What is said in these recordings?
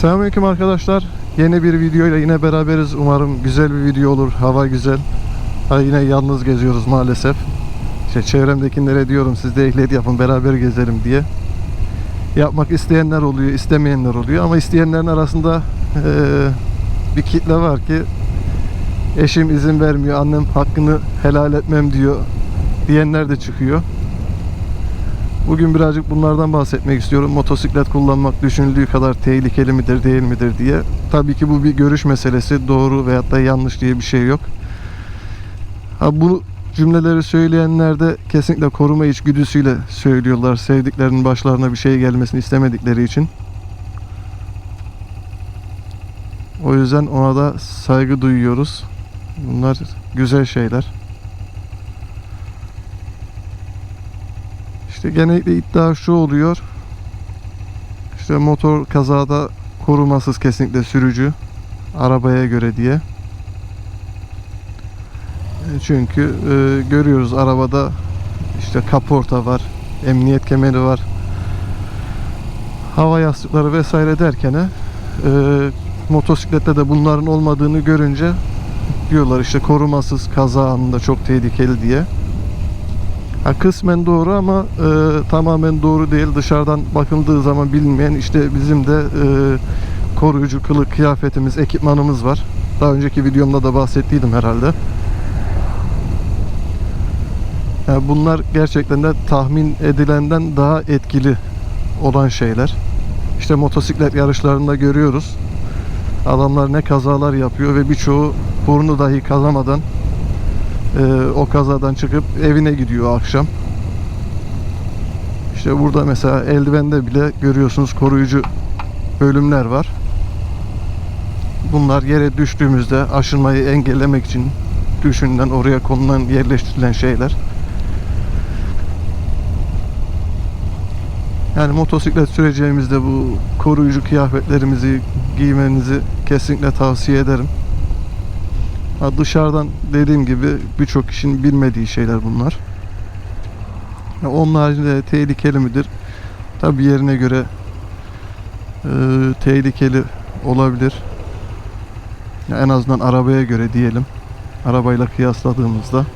Selamünaleyküm arkadaşlar. Yeni bir videoyla yine beraberiz. Umarım güzel bir video olur. Hava güzel. Ha yine yalnız geziyoruz maalesef. İşte çevremdekilere diyorum siz de ehliyet yapın beraber gezelim diye. Yapmak isteyenler oluyor, istemeyenler oluyor ama isteyenlerin arasında eee, bir kitle var ki eşim izin vermiyor, annem hakkını helal etmem diyor diyenler de çıkıyor. Bugün birazcık bunlardan bahsetmek istiyorum. Motosiklet kullanmak düşünüldüğü kadar tehlikeli midir değil midir diye. Tabii ki bu bir görüş meselesi. Doğru veyahut da yanlış diye bir şey yok. Ha bu cümleleri söyleyenler de kesinlikle koruma içgüdüsüyle söylüyorlar. Sevdiklerinin başlarına bir şey gelmesini istemedikleri için. O yüzden ona da saygı duyuyoruz. Bunlar güzel şeyler. İşte genellikle iddia şu oluyor. İşte motor kazada korumasız kesinlikle sürücü arabaya göre diye. E, Çünkü e, görüyoruz arabada işte kaporta var, emniyet kemeri var, hava yastıkları vesaire derken e, motosiklette de bunların olmadığını görünce diyorlar işte korumasız kaza anında çok tehlikeli diye. Ha, kısmen doğru ama e, tamamen doğru değil. Dışarıdan bakıldığı zaman bilinmeyen işte bizim de e, koruyucu kılık kıyafetimiz, ekipmanımız var. Daha önceki videomda da bahsettiydim herhalde. Yani bunlar gerçekten de tahmin edilenden daha etkili olan şeyler. İşte motosiklet yarışlarında görüyoruz. Adamlar ne kazalar yapıyor ve birçoğu burnu dahi kazamadan ee, o kazadan çıkıp evine gidiyor akşam. İşte burada mesela eldivende bile görüyorsunuz koruyucu bölümler var. Bunlar yere düştüğümüzde aşınmayı engellemek için düşünülen oraya konulan yerleştirilen şeyler. Yani motosiklet süreceğimizde bu koruyucu kıyafetlerimizi giymenizi kesinlikle tavsiye ederim. Dışarıdan dediğim gibi birçok kişinin bilmediği şeyler bunlar. Ha, Onun haricinde tehlikeli midir? Tabi yerine göre e, tehlikeli olabilir. Ya en azından arabaya göre diyelim. Arabayla kıyasladığımızda.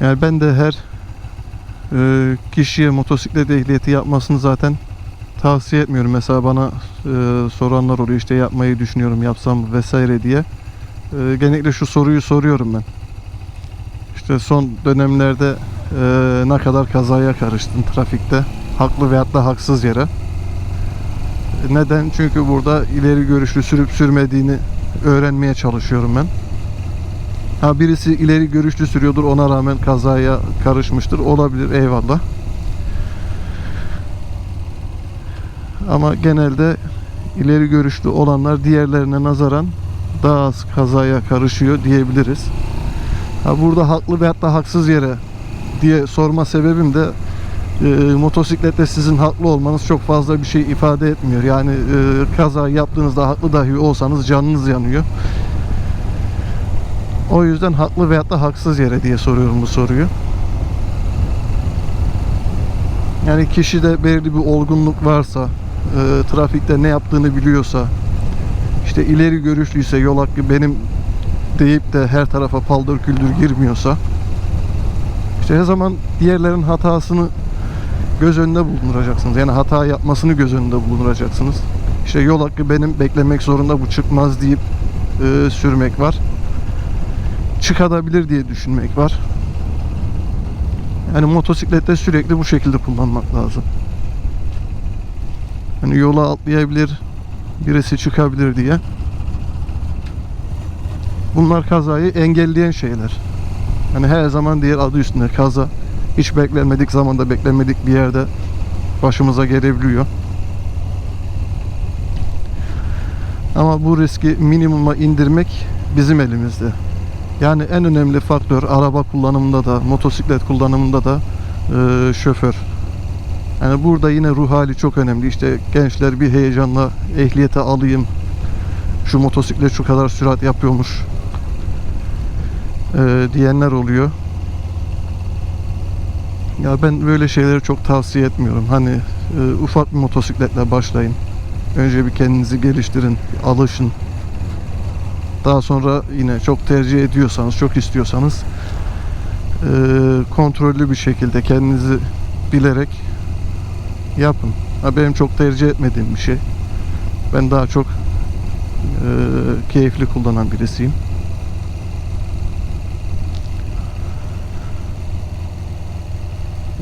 Yani ben de her e, kişiye motosiklet ehliyeti yapmasını zaten tavsiye etmiyorum. Mesela bana e, soranlar oluyor işte yapmayı düşünüyorum yapsam vesaire diye. E, genellikle şu soruyu soruyorum ben. İşte son dönemlerde e, ne kadar kazaya karıştın trafikte haklı veyahut da haksız yere. Neden? Çünkü burada ileri görüşlü sürüp sürmediğini öğrenmeye çalışıyorum ben. Ha birisi ileri görüşlü sürüyordur ona rağmen kazaya karışmıştır. Olabilir eyvallah. Ama genelde ileri görüşlü olanlar diğerlerine nazaran daha az kazaya karışıyor diyebiliriz. Ha burada haklı veyahut da haksız yere diye sorma sebebim de e, motosiklette sizin haklı olmanız çok fazla bir şey ifade etmiyor. Yani e, kaza yaptığınızda haklı dahi olsanız canınız yanıyor. O yüzden haklı veyahut da haksız yere diye soruyorum bu soruyu. Yani kişide belirli bir olgunluk varsa, e, trafikte ne yaptığını biliyorsa, işte ileri görüşlüyse yol hakkı benim deyip de her tarafa paldır küldür girmiyorsa, işte her zaman diğerlerin hatasını göz önünde bulunduracaksınız. Yani hata yapmasını göz önünde bulunduracaksınız. İşte yol hakkı benim beklemek zorunda bu çıkmaz deyip e, sürmek var çıkabilir diye düşünmek var. Yani motosiklette sürekli bu şekilde kullanmak lazım. Hani yola atlayabilir, birisi çıkabilir diye. Bunlar kazayı engelleyen şeyler. Hani her zaman diğer adı üstünde kaza. Hiç beklenmedik zamanda beklenmedik bir yerde başımıza gelebiliyor. Ama bu riski minimuma indirmek bizim elimizde. Yani en önemli faktör araba kullanımında da, motosiklet kullanımında da e, şoför. Yani burada yine ruh hali çok önemli. İşte gençler bir heyecanla ehliyete alayım. Şu motosiklet şu kadar sürat yapıyormuş e, diyenler oluyor. Ya ben böyle şeyleri çok tavsiye etmiyorum. Hani e, ufak bir motosikletle başlayın. Önce bir kendinizi geliştirin, alışın. Daha sonra yine çok tercih ediyorsanız, çok istiyorsanız e, kontrollü bir şekilde kendinizi bilerek yapın. Ha, benim çok tercih etmediğim bir şey. Ben daha çok e, keyifli kullanan birisiyim.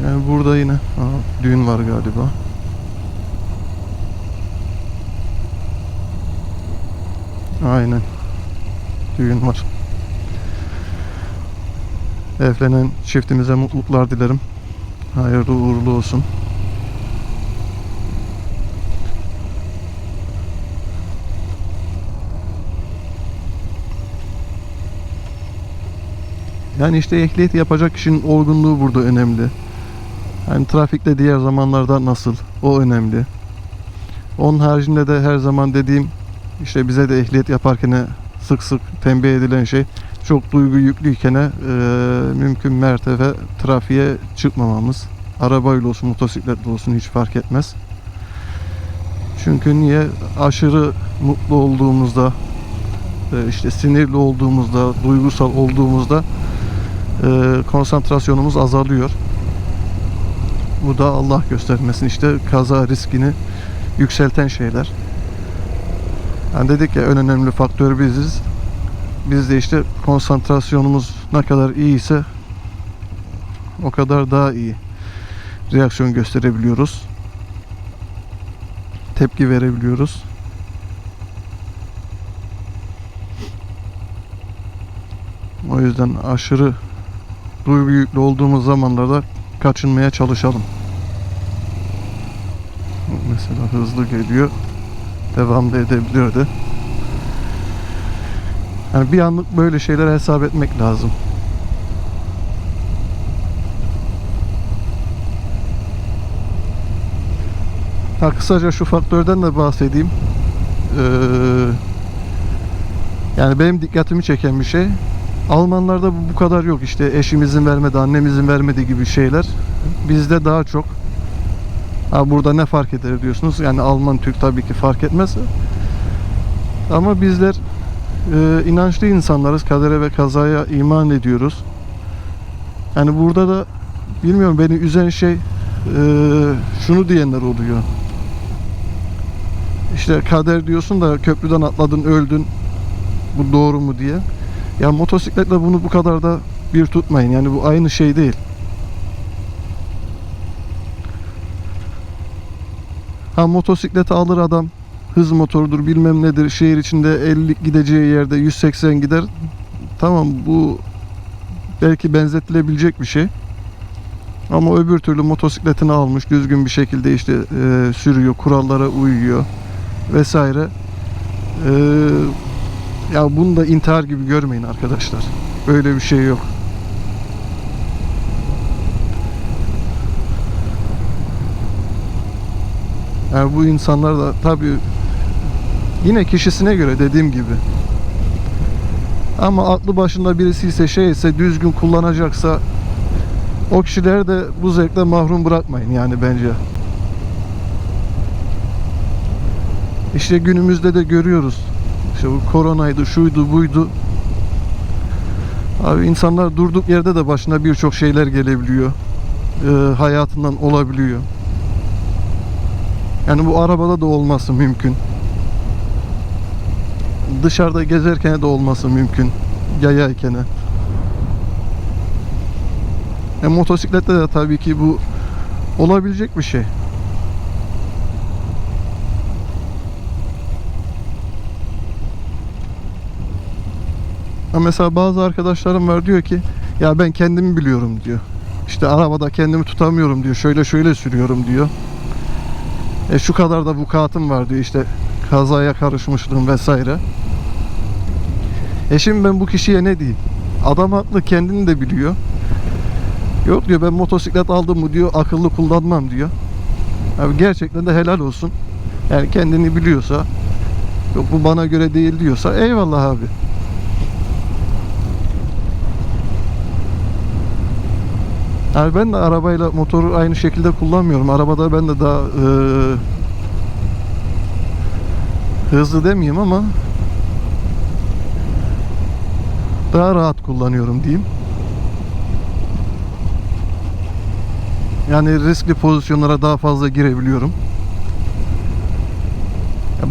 Yani burada yine aa, düğün var galiba. Aynen. Düğün var. Evlenen çiftimize mutluluklar dilerim. Hayırlı uğurlu olsun. Yani işte ehliyet yapacak kişinin olgunluğu burada önemli. Yani trafikte diğer zamanlarda nasıl? O önemli. Onun haricinde de her zaman dediğim işte bize de ehliyet yaparken sık sık tembih edilen şey çok duygu yüklüyken e, mümkün mertebe trafiğe çıkmamamız. Arabayla olsun, motosikletle olsun hiç fark etmez. Çünkü niye? Aşırı mutlu olduğumuzda, e, işte sinirli olduğumuzda, duygusal olduğumuzda e, konsantrasyonumuz azalıyor. Bu da Allah göstermesin işte kaza riskini yükselten şeyler. Yani dedik ya en önemli faktör biziz. Biz de işte konsantrasyonumuz ne kadar iyiyse o kadar daha iyi reaksiyon gösterebiliyoruz. Tepki verebiliyoruz. O yüzden aşırı duygu yüklü olduğumuz zamanlarda kaçınmaya çalışalım. Mesela hızlı geliyor. Devam da edebilirdi. Yani bir anlık böyle şeyler hesap etmek lazım. Ha, kısaca şu faktörden de bahsedeyim. Ee, yani benim dikkatimi çeken bir şey. Almanlarda bu, kadar yok işte eşimizin vermedi, annemizin vermedi gibi şeyler. Bizde daha çok. Ha burada ne fark eder diyorsunuz. Yani Alman, Türk tabii ki fark etmez. Ama bizler e, inançlı insanlarız. Kadere ve kazaya iman ediyoruz. Yani burada da bilmiyorum beni üzen şey e, şunu diyenler oluyor. İşte kader diyorsun da köprüden atladın, öldün. Bu doğru mu diye. Ya motosikletle bunu bu kadar da bir tutmayın. Yani bu aynı şey değil. Ha motosikleti alır adam. Hız motorudur bilmem nedir. Şehir içinde 50 gideceği yerde 180 gider. Tamam bu belki benzetilebilecek bir şey. Ama öbür türlü motosikletini almış düzgün bir şekilde işte e, sürüyor, kurallara uyuyor vesaire. E, ya bunu da intihar gibi görmeyin arkadaşlar. Öyle bir şey yok. Yani bu insanlar da tabii yine kişisine göre dediğim gibi. Ama aklı başında birisi ise şey ise düzgün kullanacaksa o kişileri de bu zevkten mahrum bırakmayın yani bence. İşte günümüzde de görüyoruz. İşte bu koronaydı, şuydu, buydu. Abi insanlar durduk yerde de başına birçok şeyler gelebiliyor. Ee, hayatından olabiliyor. Yani bu arabada da olması mümkün. Dışarıda gezerken de olması mümkün. Yayayken. E, motosiklette de tabii ki bu olabilecek bir şey. Ha mesela bazı arkadaşlarım var diyor ki ya ben kendimi biliyorum diyor. İşte arabada kendimi tutamıyorum diyor. Şöyle şöyle sürüyorum diyor. E şu kadar da vukuatım var diyor işte kazaya karışmışlığım vesaire. E şimdi ben bu kişiye ne diyeyim? Adam haklı kendini de biliyor. Yok diyor ben motosiklet aldım mı diyor akıllı kullanmam diyor. Abi gerçekten de helal olsun. Yani kendini biliyorsa yok bu bana göre değil diyorsa eyvallah abi. Yani ben de arabayla motoru aynı şekilde kullanmıyorum. Arabada ben de daha e, hızlı demeyeyim ama daha rahat kullanıyorum diyeyim. Yani riskli pozisyonlara daha fazla girebiliyorum.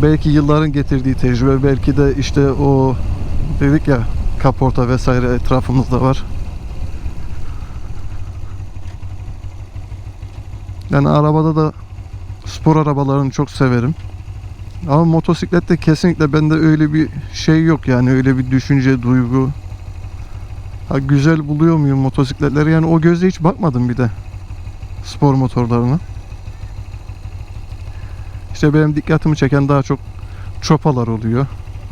Belki yılların getirdiği tecrübe, belki de işte o dedik ya kaporta vesaire etrafımızda var. Yani arabada da spor arabalarını çok severim. Ama motosiklette kesinlikle bende öyle bir şey yok yani öyle bir düşünce, duygu. Ha, güzel buluyor muyum motosikletleri? Yani o gözle hiç bakmadım bir de spor motorlarına. İşte benim dikkatimi çeken daha çok çopalar oluyor.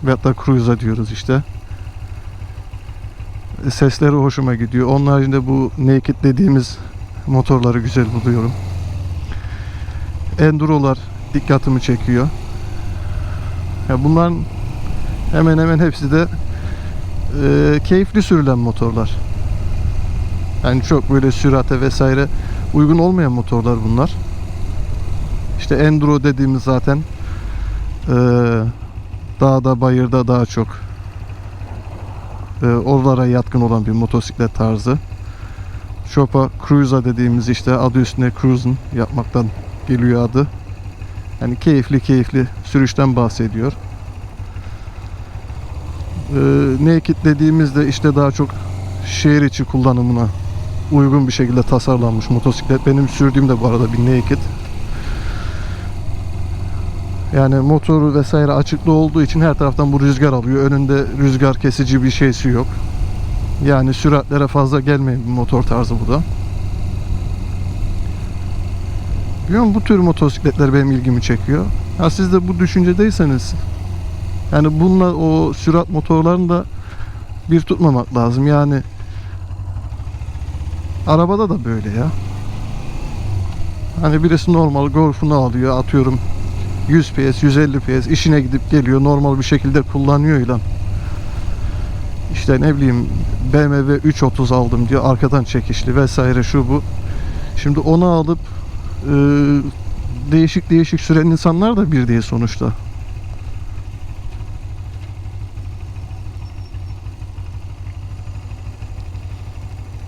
Veyahut da cruise'a diyoruz işte. E, Sesleri hoşuma gidiyor. Onun haricinde bu naked dediğimiz motorları güzel buluyorum. Enduro'lar dikkatimi çekiyor. Ya bunların hemen hemen hepsi de e, keyifli sürülen motorlar. Yani çok böyle sürate vesaire uygun olmayan motorlar bunlar. İşte enduro dediğimiz zaten e, dağda bayırda daha çok e, oralara yatkın olan bir motosiklet tarzı. Chopa Cruiser dediğimiz işte adı üstünde cruising yapmaktan geliyor adı. Yani keyifli keyifli sürüşten bahsediyor. Ee, naked dediğimizde işte daha çok şehir içi kullanımına uygun bir şekilde tasarlanmış motosiklet. Benim sürdüğüm de bu arada bir naked. Yani motoru vesaire açıklı olduğu için her taraftan bu rüzgar alıyor. Önünde rüzgar kesici bir şeysi yok. Yani süratlere fazla gelmeyen bir motor tarzı bu da. Biliyorum bu tür motosikletler benim ilgimi çekiyor. Ha siz de bu düşüncedeyseniz yani bununla o sürat motorlarını da bir tutmamak lazım. Yani arabada da böyle ya. Hani birisi normal golfunu alıyor atıyorum 100 PS 150 PS işine gidip geliyor normal bir şekilde kullanıyor ilan. İşte ne bileyim BMW 330 aldım diyor arkadan çekişli vesaire şu bu. Şimdi onu alıp e, değişik değişik süren insanlar da bir değil sonuçta.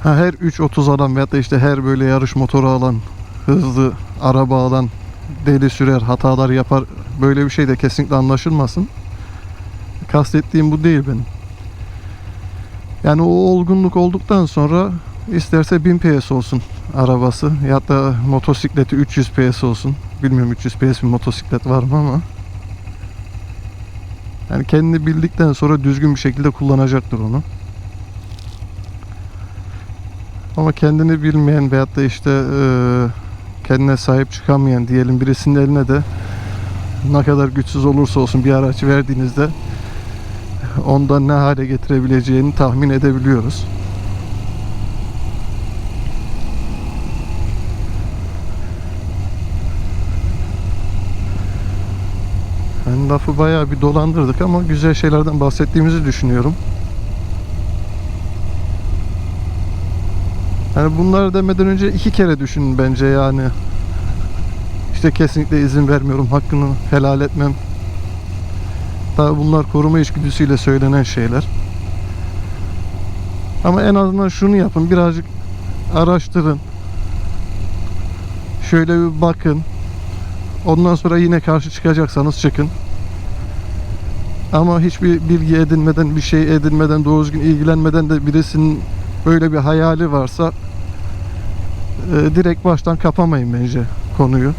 Ha, her 3.30 alan veyahut da işte her böyle yarış motoru alan, hızlı araba alan deli sürer, hatalar yapar. Böyle bir şey de kesinlikle anlaşılmasın. Kastettiğim bu değil benim. Yani o olgunluk olduktan sonra isterse 1000 PS olsun arabası ya da motosikleti 300 PS olsun. Bilmiyorum 300 PS bir motosiklet var mı ama yani kendini bildikten sonra düzgün bir şekilde kullanacaktır onu. Ama kendini bilmeyen veyahut da işte eee, kendine sahip çıkamayan diyelim birisinin eline de ne kadar güçsüz olursa olsun bir araç verdiğinizde ondan ne hale getirebileceğini tahmin edebiliyoruz. Ben lafı bayağı bir dolandırdık ama güzel şeylerden bahsettiğimizi düşünüyorum. Yani bunları demeden önce iki kere düşünün bence yani. İşte kesinlikle izin vermiyorum, hakkını helal etmem. Tabi bunlar koruma içgüdüsüyle söylenen şeyler. Ama en azından şunu yapın, birazcık araştırın. Şöyle bir bakın. Ondan sonra yine karşı çıkacaksanız çıkın. Ama hiçbir bilgi edinmeden, bir şey edinmeden, doğru düzgün ilgilenmeden de birisinin böyle bir hayali varsa e, direkt baştan kapamayın bence konuyu.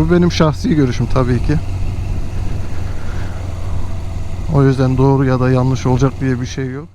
Bu benim şahsi görüşüm tabii ki. O yüzden doğru ya da yanlış olacak diye bir şey yok.